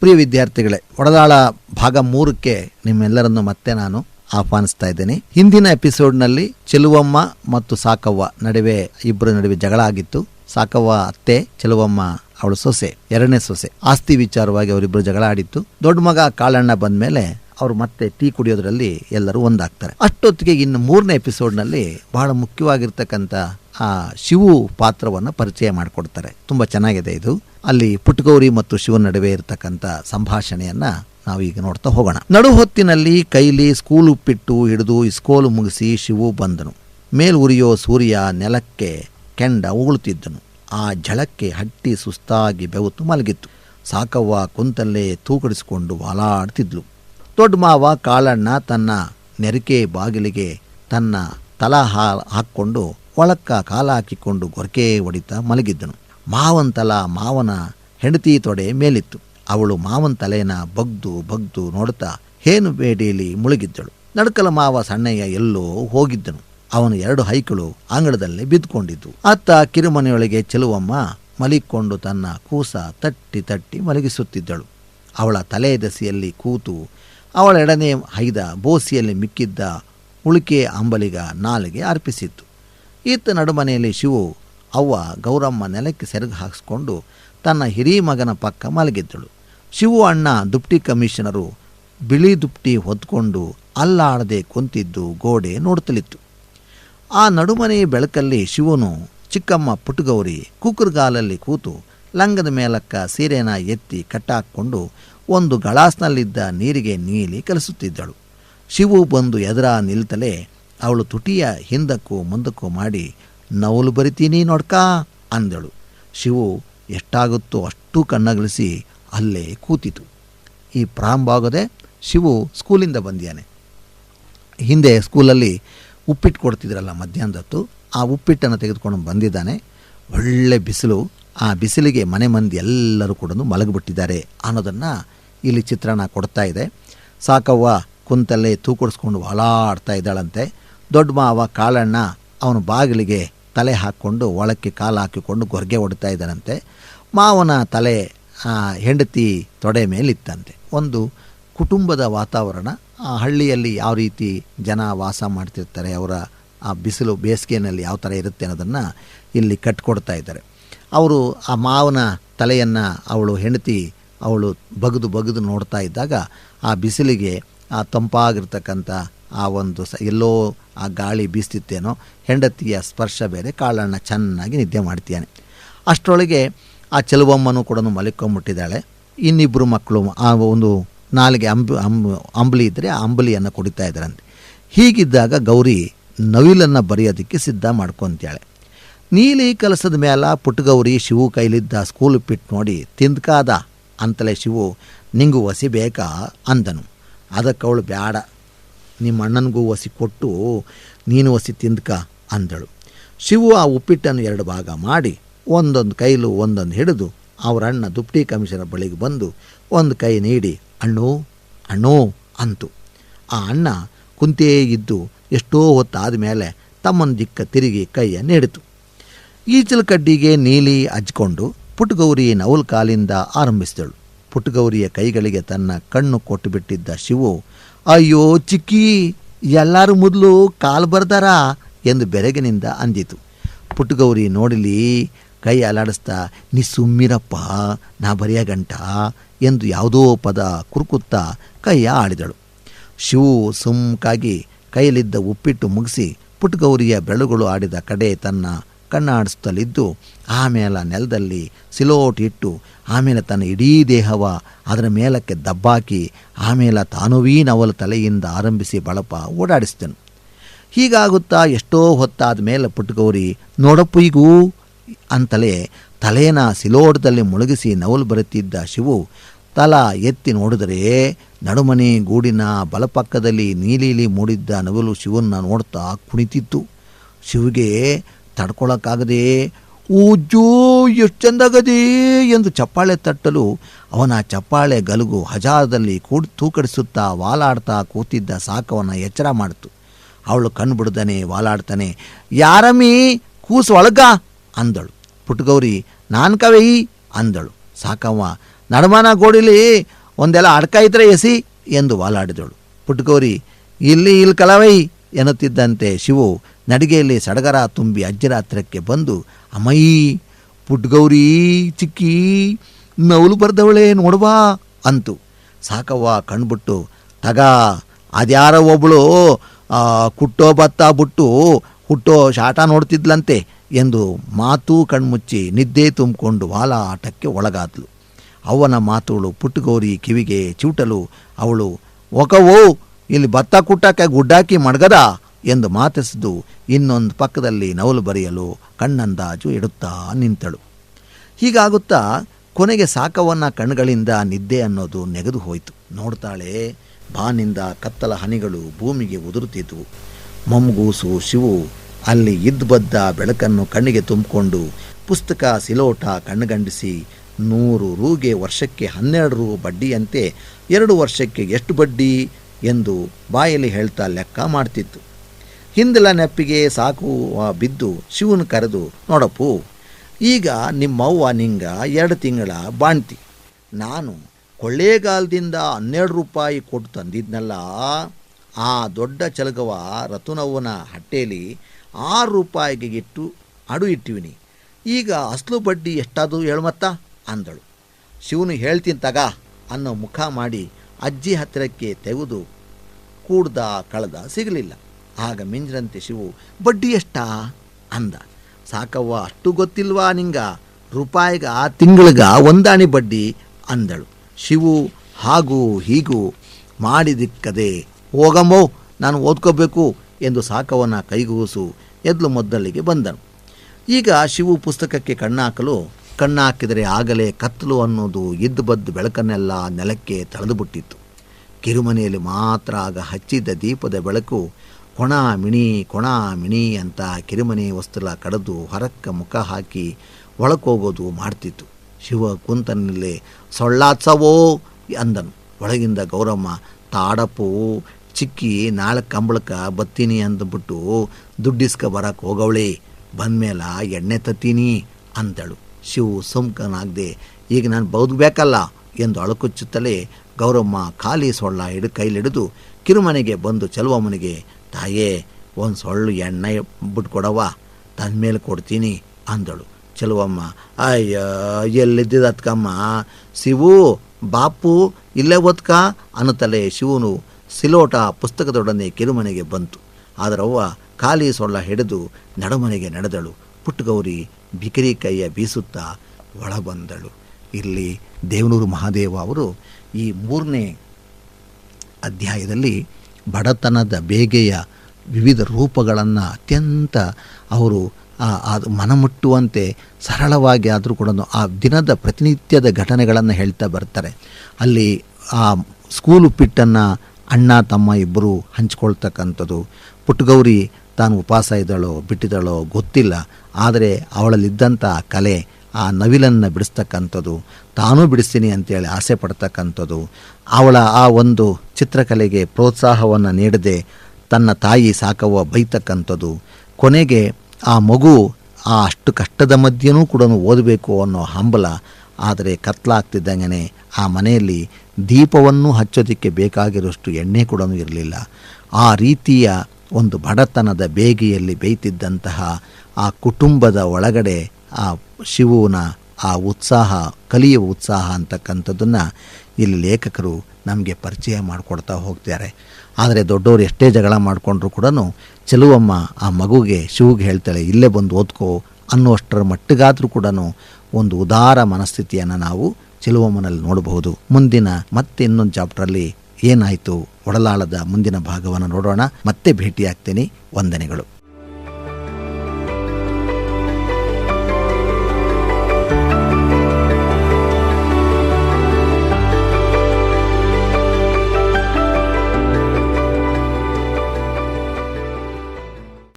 ಪ್ರಿಯ ವಿದ್ಯಾರ್ಥಿಗಳೇ, ಒಡದಾಳ ಭಾಗ ಮೂರಕ್ಕೆ ನಿಮ್ಮೆಲ್ಲರನ್ನು ಮತ್ತೆ ನಾನು ಆಹ್ವಾನಿಸ್ತಾ ಇದ್ದೇನೆ. ಹಿಂದಿನ ಎಪಿಸೋಡ್ನಲ್ಲಿ ಚೆಲುವಮ್ಮ ಮತ್ತು ಸಾಕವ್ವ ನಡುವೆ ಇಬ್ಬರ ನಡುವೆ ಜಗಳ ಆಗಿತ್ತು. ಸಾಕವ್ವ ಅತ್ತೆ, ಚೆಲುವಮ್ಮ ಅವಳು ಸೊಸೆ, ಎರಡನೇ ಸೊಸೆ. ಆಸ್ತಿ ವಿಚಾರವಾಗಿ ಅವರಿಬ್ಬರು ಜಗಳ ಆಡಿತ್ತು. ದೊಡ್ಡ ಮಗ ಕಾಳಣ್ಣ ಬಂದ ಮೇಲೆ ಅವರು ಮತ್ತೆ ಟೀ ಕುಡಿಯೋದ್ರಲ್ಲಿ ಎಲ್ಲರೂ ಒಂದಾಗ್ತಾರೆ. ಅಷ್ಟೊತ್ತಿಗೆ ಇನ್ನು ಮೂರನೇ ಎಪಿಸೋಡ್ನಲ್ಲಿ ಬಹಳ ಮುಖ್ಯವಾಗಿರ್ತಕ್ಕಂಥ ಶಿವು ಪಾತ್ರವನ್ನು ಪರಿಚಯ ಮಾಡಿಕೊಡ್ತಾರೆ. ತುಂಬ ಚೆನ್ನಾಗಿದೆ ಇದು. ಅಲ್ಲಿ ಪುಟ್ಟಗೌರಿ ಮತ್ತು ಶಿವನ ನಡುವೆ ಇರತಕ್ಕಂಥ ಸಂಭಾಷಣೆಯನ್ನ ನಾವು ಈಗ ನೋಡ್ತಾ ಹೋಗೋಣ. ನಡು ಹೊತ್ತಿನಲ್ಲಿ ಕೈಲಿ ಸ್ಕೂಲ್ ಉಪ್ಪಿಟ್ಟು ಹಿಡಿದು ಇಸ್ಕೋಲು ಮುಗಿಸಿ ಶಿವು ಬಂದನು. ಮೇಲ್ ಉರಿಯೋ ಸೂರ್ಯ ನೆಲಕ್ಕೆ ಕೆಂಡ ಉಗುಳುತ್ತಿದ್ದನು. ಆ ಝಳಕ್ಕೆ ಹಟ್ಟಿ ಸುಸ್ತಾಗಿ ಬೆವತ್ತು ಮಲಗಿತ್ತು. ಸಾಕವ್ವ ಕುಂತಲ್ಲೇ ತೂಕಡಿಸಿಕೊಂಡು ವಾಲಾಡ್ತಿದ್ಲು. ದೊಡ್ಡ ಮಾವ ಕಾಳಣ್ಣ ತನ್ನ ನೆರಿಕೆ ಬಾಗಿಲಿಗೆ ತನ್ನ ತಲಾ ಹಾಕ್ಕೊಂಡು ಒಳಕ್ಕ ಕಾಲ ಹಾಕಿಕೊಂಡು ಗೊರಕೆ ಮಲಗಿದ್ದನು. ಮಾವನ ತಲ ಮಾವನ ಹೆಂಡತಿ ತೊಡೆ ಮೇಲಿತ್ತು. ಅವಳು ಮಾವನ ತಲೆಯನ್ನ ಬಗ್ದು ಬಗ್ದು ನೋಡುತ್ತಾ ಹೇನು ಬೇಡಿಯಲ್ಲಿ ಮುಳುಗಿದ್ದಳು. ನಡ್ಕಲ ಮಾವ ಸಣ್ಣಯ್ಯ ಎಲ್ಲೋ ಹೋಗಿದ್ದನು. ಅವನು ಎರಡು ಹೈಕಳು ಅಂಗಳದಲ್ಲಿ ಬಿದ್ದುಕೊಂಡಿದ್ದು. ಅತ್ತ ಕಿರುಮನೆಯೊಳಗೆ ಚೆಲುವಮ್ಮ ಮಲಿಕೊಂಡು ತನ್ನ ಕೂಸ ತಟ್ಟಿ ತಟ್ಟಿ ಮಲಗಿಸುತ್ತಿದ್ದಳು. ಅವಳ ತಲೆ ದಸಿಯಲ್ಲಿ ಕೂತು ಅವಳ ಎಡನೆ ಹೈದ ಬೋಸಿಯಲ್ಲಿ ಮಿಕ್ಕಿದ್ದ ಉಳಿಕೆ ಅಂಬಲಿಗ ನಾಲಿಗೆ ಅರ್ಪಿಸಿತ್ತು. ಈತ ನಡುಮನೆಯಲ್ಲಿ ಶಿವು ಅವ್ವ ಗೌರಮ್ಮ ನೆಲಕ್ಕೆ ಸೆರಗು ಹಾಕಿಸ್ಕೊಂಡು ತನ್ನ ಹಿರಿಯ ಮಗನ ಪಕ್ಕ ಮಲಗಿದ್ದಳು. ಶಿವು ಅಣ್ಣ ದುಪ್ಟಿ ಕಮಿಷನರು ಬಿಳಿ ದುಪ್ಟಿ ಹೊತ್ಕೊಂಡು ಅಲ್ಲಾಡದೆ ಕುಂತಿದ್ದು ಗೋಡೆ ನೋಡುತ್ತಲಿತ್ತು. ಆ ನಡುಮನೆಯ ಬೆಳಕಲ್ಲಿ ಶಿವನು ಚಿಕ್ಕಮ್ಮ ಪುಟ್ಟುಗೌರಿ ಕುಕ್ಕುರ್ಗಾಲಲ್ಲಿ ಕೂತು ಲಂಗದ ಮೇಲಕ್ಕ ಸೀರೆನ ಎತ್ತಿ ಕಟ್ಟಾಕ್ಕೊಂಡು ಒಂದು ಗಳಾಸ್ನಲ್ಲಿದ್ದ ನೀರಿಗೆ ನೀಲಿ ಕಲಿಸುತ್ತಿದ್ದಳು. ಶಿವು ಬಂದು ಎದುರ ನಿಲ್ತಲೇ ಅವಳು ತುಟಿಯ ಹಿಂದಕ್ಕೂ ಮುಂದಕ್ಕೂ ಮಾಡಿ, ನವಲು ಬರಿತೀನಿ ನೋಡ್ಕ ಅಂದಳು. ಶಿವು ಎಷ್ಟಾಗುತ್ತೋ ಅಷ್ಟು ಕಣ್ಣಗಳಿಸಿ ಅಲ್ಲೇ ಕೂತಿತು. ಈ ಪ್ರಾರಂಭವಾಗದೆ ಶಿವು ಸ್ಕೂಲಿಂದ ಬಂದಿಯಾನೆ ಹಿಂದೆ ಸ್ಕೂಲಲ್ಲಿ ಉಪ್ಪಿಟ್ಟು ಕೊಡ್ತಿದ್ರಲ್ಲ ಮಧ್ಯಾಹ್ನದತ್ತು, ಆ ಉಪ್ಪಿಟ್ಟನ್ನು ತೆಗೆದುಕೊಂಡು ಬಂದಿದ್ದಾನೆ. ಒಳ್ಳೆ ಬಿಸಿಲು, ಆ ಬಿಸಿಲಿಗೆ ಮನೆ ಮಂದಿ ಎಲ್ಲರೂ ಕೂಡ ಮಲಗಿಬಿಟ್ಟಿದ್ದಾರೆ ಅನ್ನೋದನ್ನು ಇಲ್ಲಿ ಚಿತ್ರಣ ಕೊಡ್ತಾ ಇದೆ. ಸಾಕವ್ವ ಕುಂತಲ್ಲೇ ತೂಕೊಡಿಸ್ಕೊಂಡು ಹೊಲಾಡ್ತಾ ಇದ್ದಾಳಂತೆ. ದೊಡ್ಡ ಮಾವ ಕಾಳಣ್ಣ ಅವನ ಬಾಗಿಲಿಗೆ ತಲೆ ಹಾಕ್ಕೊಂಡು ಒಳಕ್ಕೆ ಕಾಲು ಹಾಕಿಕೊಂಡು ಗೊರ್ಗೆ ಹೊಡ್ತಾ ಇದ್ದಾನಂತೆ. ಮಾವನ ತಲೆ ಹೆಂಡತಿ ತೊಡೆ ಮೇಲಿತ್ತಂತೆ. ಒಂದು ಕುಟುಂಬದ ವಾತಾವರಣ, ಆ, ಹಳ್ಳಿಯಲ್ಲಿ ಯಾವ ರೀತಿ ಜನ ವಾಸ ಮಾಡ್ತಿರ್ತಾರೆ, ಅವರ, ಆ, ಬಿಸಿಲು ಬೇಸಿಗೆಯಲ್ಲಿ ಯಾವ ಥರ ಇರುತ್ತೆ ಅನ್ನೋದನ್ನು ಇಲ್ಲಿ ಕಟ್ಕೊಡ್ತಾ ಇದ್ದಾರೆ. ಅವರು ಆ ಮಾವನ ತಲೆಯನ್ನು ಅವಳು ಹೆಂಡತಿ, ಅವಳು ಬಗೆದು ಬಗೆದು ನೋಡ್ತಾ ಇದ್ದಾಗ ಆ ಬಿಸಿಲಿಗೆ ಆ ತಂಪಾಗಿರ್ತಕ್ಕಂಥ ಆ ಒಂದು ಸ ಎಲ್ಲೋ ಆ ಗಾಳಿ ಬೀಸ್ತಿತ್ತೇನೋ, ಹೆಂಡತಿಯ ಸ್ಪರ್ಶ ಬೇರೆ ಕಾಳಣ್ಣ ಚೆನ್ನಾಗಿ ನಿದ್ದೆ ಮಾಡ್ತೀಯಾನೆ ಅಷ್ಟರೊಳಗೆ ಆ ಚೆಲುವಮ್ಮನೂ ಕೂಡ ಮಲಿಕೊಂಬಿಟ್ಟಿದ್ದಾಳೆ. ಇನ್ನಿಬ್ಬರು ಮಕ್ಕಳು, ಆ ಒಂದು ನಾಲಿಗೆ ಅಂಬು ಅಂಬು, ಅಂಬಲಿ ಇದ್ದರೆ ಆ ಅಂಬಲಿಯನ್ನು ಕುಡಿತಾ ಇದ್ದಾರಂತೆ. ಹೀಗಿದ್ದಾಗ ಗೌರಿ ನವಿಲನ್ನು ಬರೆಯೋದಕ್ಕೆ ಸಿದ್ಧ ಮಾಡ್ಕೊತಾಳೆ ನೀಲಿ ಕಲಸದ ಮೇಲೆ ಪುಟ್ಟಗೌರಿ ಶಿವು ಕೈಲಿದ್ದ ಸ್ಕೂಲ್ ಪಿಟ್ ನೋಡಿ ತಿಂದ್ಕಾದ, ಅಂತಲೇ ಶಿವು, ನಿಂಗು ಒಸಿ ಬೇಕಾ? ಅಂದನು. ಅದಕ್ಕೆ ಅವಳು ಬೇಡ ನಿಮ್ಮ ಅಣ್ಣನಿಗೂ ಒಸಿ ಕೊಟ್ಟು ನೀನು ಒಸಿ ತಿಂದ್ಕ ಅಂದಳು. ಶಿವು ಆ ಉಪ್ಪಿಟ್ಟನ್ನು ಎರಡು ಭಾಗ ಮಾಡಿ ಒಂದೊಂದು ಕೈಲು ಒಂದೊಂದು ಹಿಡಿದು ಅವರ ಅಣ್ಣ ದುಪ್ಟಿ ಕಮಿಷನರ್ ಬಳಿಗೆ ಬಂದು ಒಂದು ಕೈ ನೀಡಿ, ಅಣ್ಣು ಅಣ್ಣು, ಅಂತು. ಆ ಅಣ್ಣ ಕುಂತೇ ಇದ್ದು ಎಷ್ಟೋ ಹೊತ್ತಾದ ಮೇಲೆ ತಮ್ಮನ ದಿಕ್ಕ ತಿರುಗಿ ಕೈಯ ನೀಡಿತು ಈಚಲ ಕಡ್ಡಿಗೆ ನೀಲಿ ಹಚ್ಕೊಂಡು ಪುಟ್ಟಗೌರಿ ನವಲ್ ಕಾಲಿಂದ ಆರಂಭಿಸಿದಳು. ಪುಟ್ಟಗೌರಿಯ ಕೈಗಳಿಗೆ ತನ್ನ ಕಣ್ಣು ಕೊಟ್ಟುಬಿಟ್ಟಿದ್ದ ಶಿವು ಅಯ್ಯೋ ಚಿಕ್ಕಿ, ಎಲ್ಲರೂ ಮೊದಲು ಕಾಲು ಬರ್ದಾರ ಎಂದು ಬೆರಗಿನಿಂದ ಅಂದಿತು. ಪುಟ್ಟಗೌರಿ ನೋಡಲಿ, ಕೈ ಅಲಾಡಿಸ್ತಾ ನೀ ಸುಮ್ಮಿರಪ್ಪ, ನಾ ಬರೆಯ ಗಂಟ ಎಂದು ಯಾವುದೋ ಪದ ಕುರುಕುತ್ತಾ ಕೈಯ ಆಡಿದಳು. ಶಿವು ಸುಮ್ಕಾಗಿ ಕೈಯಲ್ಲಿದ್ದ ಉಪ್ಪಿಟ್ಟು ಮುಗಿಸಿ ಪುಟ್ಟಗೌರಿಯ ಬೆರಳುಗಳು ಆಡಿದ ಕಡೆ ತನ್ನ ಕಣ್ಣಾಡಿಸುತ್ತಲಿದ್ದು, ಆಮೇಲೆ ನೆಲದಲ್ಲಿ ಸಿಲೋಟ್ ಇಟ್ಟು, ಆಮೇಲೆ ತನ್ನ ಇಡೀ ದೇಹವ ಅದರ ಮೇಲಕ್ಕೆ ದಬ್ಬಾಕಿ, ಆಮೇಲೆ ತಾನುವೀ ನವಲು ತಲೆಯಿಂದ ಆರಂಭಿಸಿ ಬಳಪ ಓಡಾಡಿಸ್ತೇನೆ ಹೀಗಾಗುತ್ತಾ ಎಷ್ಟೋ ಹೊತ್ತಾದ ಮೇಲೆ ಪುಟ್ಟಗೌರಿ, ನೋಡಪ್ಪು ಈಗೂ? ಅಂತಲೇ ತಲೆಯನ ಸಿಲೋಟದಲ್ಲಿ ಮುಳುಗಿಸಿ ನವಲು ಬರುತ್ತಿದ್ದ ಶಿವು ತಲ ಎತ್ತಿ ನೋಡಿದರೆ ನಡುಮನೆ ಗೂಡಿನ ಬಲಪಕ್ಕದಲ್ಲಿ ನೀಲಿಲಿ ಮೂಡಿದ್ದ ನವಲು ಶಿವನ್ನ ನೋಡ್ತಾ ಕುಣಿತಿತ್ತು. ಶಿವಿಗೆ ತಡ್ಕೊಳಕ್ಕಾಗದೆ ಊಜೋ ಎಷ್ಟು ಚೆಂದಾಗದೇ ಎಂದು ಚಪ್ಪಾಳೆ ತಟ್ಟಲು ಅವನ ಚಪ್ಪಾಳೆ ಗಲುಗು ಹಜಾರದಲ್ಲಿ ಕೂಡ ತೂಕಡಿಸುತ್ತಾ ವಾಲಾಡ್ತಾ ಕೂತಿದ್ದ ಸಾಕವನ್ನು ಎಚ್ಚರ ಮಾಡಿತು. ಅವಳು ಕಣ್ಣು ಬಿಡ್ದಾನೆ ವಾಲಾಡ್ತಾನೆ, ಯಾರಮ್ಮಿ, ಕೂಸು ಒಳಗ ಅಂದಳು. ಪುಟ್ಟಗೌರಿ, ನಾನು ಕವೆಯಿ ಅಂದಳು. ಸಾಕವ್ವ, ನಡಮಾನ ಗೋಡಿಲಿ, ಒಂದೆಲ್ಲ ಅಡ್ಕ ಇದ್ರೆ ಎಸಿ? ಎಂದು ವಾಲಾಡಿದಳು. ಪುಟ್ಗೌರಿ ಇಲ್ಲಿ ಇಲ್ಲಿ ಕಲವೈ, ಎನ್ನುತ್ತಿದ್ದಂತೆ ಶಿವು ನಡಿಗೆಯಲ್ಲಿ ಸಡಗರ ತುಂಬಿ ಅಜ್ಜರ ಹತ್ರಕ್ಕೆ ಬಂದು ಅಮ್ಮಯ್ಯ ಪುಟ್ಗೌರಿ, ಚಿಕ್ಕಿ, ನವಲು ಬರ್ದವಳೆ, ನೋಡವಾ ಅಂತು. ಸಾಕವ್ವ ಕಣ್ಬಿಟ್ಟು, ತಗ, ಅದ್ಯಾರ ಒಬ್ಬಳು ಕುಟ್ಟೋ ಭತ್ತ ಬಿಟ್ಟು ಹುಟ್ಟೋ ಶಾಟ ನೋಡ್ತಿದ್ಲಂತೆ ಎಂದು ಮಾತು ಕಣ್ಮುಚ್ಚಿ ನಿದ್ದೆ ತುಂಬಿಕೊಂಡು ವಾಲ ಆಟಕ್ಕೆ ಒಳಗಾದ್ಲು. ಅವನ ಮಾತುಗಳು ಪುಟ್ಟಗೌರಿ ಕಿವಿಗೆ ಚೂಟಲು, ಅವಳು ಒಕವೋ ಇಲ್ಲಿ ಭತ್ತ ಕುಟ್ಟಕ್ಕೆ ಗುಡ್ಡಾಕಿ ಮಡ್ಗದ? ಎಂದು ಮಾತಿಸಿದು ಇನ್ನೊಂದು ಪಕ್ಕದಲ್ಲಿ ನವಲು ಬರೆಯಲು ಕಣ್ಣಂದಾಜು ಇಡುತ್ತಾ ನಿಂತಳು. ಹೀಗಾಗುತ್ತಾ ಕೊನೆಗೆ ಸಾಕವನ್ನ ಕಣ್ಗಳಿಂದ ನಿದ್ದೆ ಅನ್ನೋದು ನೆಗೆದು ಹೋಯಿತು. ನೋಡ್ತಾಳೆ, ಬಾನಿಂದ ಕತ್ತಲ ಹನಿಗಳು ಭೂಮಿಗೆ ಉದುರುತ್ತಿದ್ವು. ಮಮ್ಗೂಸು ಶಿವು ಅಲ್ಲಿ ಇದ್ಬದ್ದ ಬದ್ದ ಬೆಳಕನ್ನು ಕಣ್ಣಿಗೆ ತುಂಬಿಕೊಂಡು ಪುಸ್ತಕ ಸಿಲೋಟ ಕಣ್ಣುಗಂಡಿಸಿ ನೂರು ರೂಗೆ ವರ್ಷಕ್ಕೆ ಹನ್ನೆರಡು ರೂ ಬಡ್ಡಿಯಂತೆ ಎರಡು ವರ್ಷಕ್ಕೆ ಎಷ್ಟು ಬಡ್ಡಿ? ಎಂದು ಬಾಯಲ್ಲಿ ಹೇಳ್ತಾ ಲೆಕ್ಕ ಮಾಡ್ತಿತ್ತು. ಹಿಂದಲ ನೆಪ್ಪಿಗೆ ಸಾಕು ಬಿದ್ದು ಶಿವನ ಕರೆದು, ನೋಡಪ್ಪು, ಈಗ ನಿಮ್ಮವ್ವ ನಿಂಗ ಎರಡು ತಿಂಗಳ ಬಾಣ್ತಿ. ನಾನು ಕೊಳ್ಳೇಗಾಲದಿಂದ ಹನ್ನೆರಡು ರೂಪಾಯಿ ಕೊಟ್ಟು ತಂದಿದ್ನಲ್ಲ, ಆ ದೊಡ್ಡ ಚಲಗವ ರತುನವ್ವನ ಹಟ್ಟೇಲಿ ಆರು ರೂಪಾಯಿಗೆ ಇಟ್ಟು ಅಡು ಇಟ್ಟಿವಿನಿ. ಈಗ ಅಸಲು ಬಡ್ಡಿ ಎಷ್ಟಾದು ಹೇಳುಮತ್ತ? ಅಂದಳು. ಶಿವನು ಹೇಳ್ತೀನಿ ತಗ, ಅನ್ನೋ ಮುಖ ಮಾಡಿ ಅಜ್ಜಿ ಹತ್ತಿರಕ್ಕೆ ತೆಗೆದು ಕೂಡ್ದ ಕಳೆದ ಸಿಗಲಿಲ್ಲ. ಆಗ ಮಿಂಜ್ರಂತೆ ಶಿವು ಬಡ್ಡಿ ಎಷ್ಟಾ ಅಂದ. ಸಾಕವ್ವ, ಅಷ್ಟು ಗೊತ್ತಿಲ್ವಾ ನಿಂಗ? ರೂಪಾಯಿಗ ತಿಂಗಳಿಗ ಒಂದಾಣಿ ಬಡ್ಡಿ, ಅಂದಳು. ಶಿವು, ಹಾಗೂ ಹೀಗೂ ಮಾಡಿದಿಕ್ಕದೆ ಹೋಗಮ್ಮೋ ನಾನು ಓದ್ಕೋಬೇಕು, ಎಂದು ಸಾಕವನ ಕೈಗೂಸು ಎದ್ಲು ಮೊದ್ದಲಿಗೆ ಬಂದನು. ಈಗ ಶಿವು ಪುಸ್ತಕಕ್ಕೆ ಕಣ್ಣಾಕಲು, ಕಣ್ಣಾಕಿದರೆ ಆಗಲೇ ಕತ್ತಲು ಅನ್ನೋದು ಇದ್ದು ಬದ್ದು ಬೆಳಕನ್ನೆಲ್ಲ ನೆಲಕ್ಕೆ ತಳೆದುಬಿಟ್ಟಿತ್ತು. ಕಿರುಮನೆಯಲ್ಲಿ ಮಾತ್ರ ಆಗ ಹಚ್ಚಿದ್ದ ದೀಪದ ಬೆಳಕು ಕೊಣ ಮಿಣಿ ಕೊಣ ಮಿಣಿ ಅಂತ ಕಿರಿಮನೆ ವಸ್ತುಲ ಕಡಿದು ಹೊರಕ್ಕ ಮುಖ ಹಾಕಿ ಒಳಕೋಗೋದು ಮಾಡ್ತಿತ್ತು. ಶಿವ ಕುಂತನಲ್ಲಿ, ಸೊಳ್ಳಾತ್ಸವೋ ಅಂದನು. ಒಳಗಿಂದ ಗೌರಮ್ಮ, ತಾಡಪ್ಪು, ಚಿಕ್ಕಿ ನಾಳೆ ಕಂಬಳಕ ಬತ್ತೀನಿ ಅಂದ್ಬಿಟ್ಟು ದುಡ್ಡಿಸ್ಕ ಬರಕ್ಕೆ ಹೋಗವಳೆ. ಬಂದಮೇಲೆ ಎಣ್ಣೆ ತತ್ತೀನಿ ಅಂತಳು ಶಿವು ಸುಮ್ಕನಾಗದೆ, ಈಗ ನಾನು ಬದುಕಬೇಕಲ್ಲ ಎಂದು ಅಳಕುಚ್ಚುತ್ತಲೇ ಗೌರಮ್ಮ ಖಾಲಿ ಸೊಳ್ಳ ಹಿಡು ಕೈಲಿಡಿದು ಕಿರುಮನೆಗೆ ಬಂದು ಚೆಲುವಮ್ಮನಿಗೆ ತಾಯೇ, ಒಂದು ಸೊಳ್ಳು ಎಣ್ಣೆ ಬಿಟ್ಕೊಡವ್ವ ತನ್ನ ಮೇಲೆ ಕೊಡ್ತೀನಿ ಅಂದಳು. ಚಲುವಮ್ಮ, ಅಯ್ಯ ಎಲ್ಲಿದ್ದಿದತ್ಕಮ್ಮ ಶಿವು, ಬಾಪು, ಇಲ್ಲೇ ಒತ್ಕ ಅನ್ನುತ್ತಲೇ ಶಿವನು ಸಿಲೋಟ ಪುಸ್ತಕದೊಡನೆ ಕಿರುಮನೆಗೆ ಬಂತು. ಆದರವ್ವ, ಖಾಲಿ ಸೊಳ್ಳ ಹಿಡಿದು ನಡುಮನೆಗೆ ನಡೆದಳು. ಪುಟ್ಟಗೌರಿ ಬಿಕರಿ ಕೈಯ ಬೀಸುತ್ತಾ ಒಳಬಂದಳು. ಇಲ್ಲಿ ದೇವನೂರು ಮಹಾದೇವ ಅವರು ಈ ಮೂರನೇ ಅಧ್ಯಾಯದಲ್ಲಿ ಬಡತನದ ಬೇಗೆಯ ವಿವಿಧ ರೂಪಗಳನ್ನು ಅತ್ಯಂತ ಅವರು ಅದು ಮನಮುಟ್ಟುವಂತೆ ಸರಳವಾಗಿ ಆದರೂ ಕೂಡ ಆ ದಿನದ ಪ್ರತಿನಿತ್ಯದ ಘಟನೆಗಳನ್ನು ಹೇಳ್ತಾ ಬರ್ತಾರೆ. ಅಲ್ಲಿ ಆ ಸ್ಕೂಲ್ ಉಪ್ಪಿಟ್ಟನ್ನು ಅಣ್ಣ, ತಮ್ಮ ಇಬ್ಬರು ಹಂಚ್ಕೊಳ್ತಕ್ಕಂಥದ್ದು. ಪುಟ್ಟಗೌರಿ ತಾನು ಉಪವಾಸ ಇದ್ದಾಳೋ, ಬಿಟ್ಟಿದ್ದಾಳೋ ಗೊತ್ತಿಲ್ಲ. ಆದರೆ ಅವಳಲ್ಲಿದ್ದಂಥ ಕಲೆ ಆ ನವಿಲನ್ನು ಬಿಡಿಸ್ತಕ್ಕಂಥದ್ದು, ತಾನೂ ಬಿಡಿಸ್ತೀನಿ ಅಂತೇಳಿ ಆಸೆ ಪಡ್ತಕ್ಕಂಥದ್ದು, ಅವಳ ಆ ಒಂದು ಚಿತ್ರಕಲೆಗೆ ಪ್ರೋತ್ಸಾಹವನ್ನು ನೀಡದೆ ತನ್ನ ತಾಯಿ ಸಾಕವ್ವ ಬೈತಕ್ಕಂಥದ್ದು, ಕೊನೆಗೆ ಆ ಮಗು ಆ ಅಷ್ಟು ಕಷ್ಟದ ಮಧ್ಯೆನೂ ಕೂಡ ಓದಬೇಕು ಅನ್ನೋ ಹಂಬಲ ಆದರೆ ಕತ್ಲಾಗ್ತಿದ್ದಂಗೆ ಆ ಮನೆಯಲ್ಲಿ ದೀಪವನ್ನು ಹಚ್ಚೋದಕ್ಕೆ ಬೇಕಾಗಿರೋಷ್ಟು ಎಣ್ಣೆ ಕೂಡ ಇರಲಿಲ್ಲ. ಆ ರೀತಿಯ ಒಂದು ಬಡತನದ ಬೇಗೆಯಲ್ಲಿ ಬೇಯ್ತಿದ್ದಂತಹ ಆ ಕುಟುಂಬದ ಒಳಗಡೆ ಆ ಶಿವನ ಆ ಉತ್ಸಾಹ, ಕಲಿಯುವ ಉತ್ಸಾಹ ಅಂತಕ್ಕಂಥದ್ದನ್ನು ಇಲ್ಲಿ ಲೇಖಕರು ನಮಗೆ ಪರಿಚಯ ಮಾಡಿಕೊಡ್ತಾ ಹೋಗ್ತಾರೆ ಆದರೆ ದೊಡ್ಡವರು ಎಷ್ಟೇ ಜಗಳ ಮಾಡಿಕೊಂಡ್ರು ಕೂಡ ಚೆಲುವಮ್ಮ ಆ ಮಗುಗೆ, ಶಿವಗೆ ಹೇಳ್ತಾಳೆ, ಇಲ್ಲೇ ಬಂದು ಓದ್ಕೋ ಅನ್ನುವಷ್ಟರ ಮಟ್ಟಿಗಾದರೂ ಕೂಡ ಒಂದು ಉದಾರ ಮನಸ್ಥಿತಿಯನ್ನು ನಾವು ಚೆಲುವಮ್ಮನಲ್ಲಿ ನೋಡಬಹುದು. ಮುಂದಿನ ಮತ್ತೆ ಇನ್ನೊಂದು ಚಾಪ್ಟ್ರಲ್ಲಿ ಏನಾಯಿತು, ಒಡಲಾಳದ ಮುಂದಿನ ಭಾಗವನ್ನು ನೋಡೋಣ. ಮತ್ತೆ ಭೇಟಿಯಾಗ್ತೇನೆ. ವಂದನೆಗಳು.